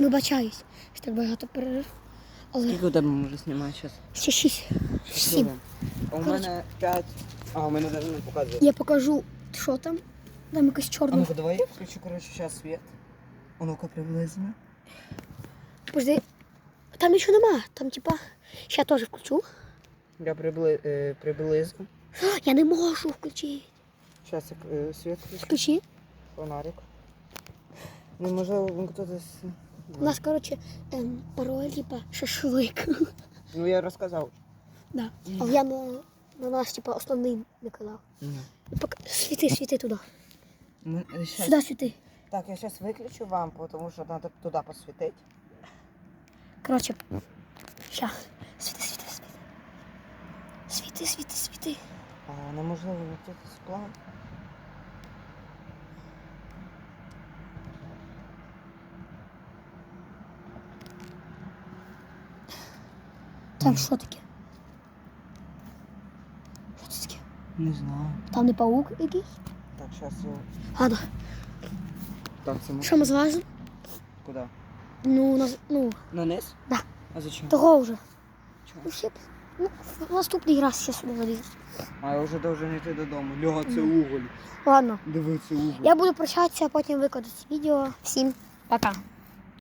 Вибачаюсь, що так багато перерив. Але Скільки у тебе може знімати зараз? ще шість. Сім. А у мене 5. А, у мене навіть не показує. Я покажу, що там. Там якась А ну-ка, давай я включу, короче, сейчас свет. А ну-ка, приблизно. Подожди. Там нічого нема. Там типа. Ще теж включу. Я прибли... е, приблизно. Я не можу включити. Сейчас я е, свет включу. Включи. Фонарик. Ну, можливо, він хтось... У нас, коротше, ем, пароль, типа, шашлик. Ну, я розказав. да. Але я на, на нас, типа, основний не казав. Ну, пок- Світи, світи туди. Ми, е, щас- Сюди світи. Так, я сейчас выключу вам, потому что надо туда посветить. Коротше. Ща. Світи, світи, світи. Світи, світи, світи. А, неможливо тут сплав. Там що таке? Що це таке? Не знаю. Там не паук якийсь? Так, сейчас я... Ладно. Так, це Що ми злазимо? Куда? Ну, на, ну, На низ? Да. А зачем? того вже. Ну, ще ну, в наступний раз я сюди залізу. А я вже должен йти додому. Льога, це уголь. Ладно. Диви, це уголь. Я буду прощатися, а потім викладати відео. Всім пока.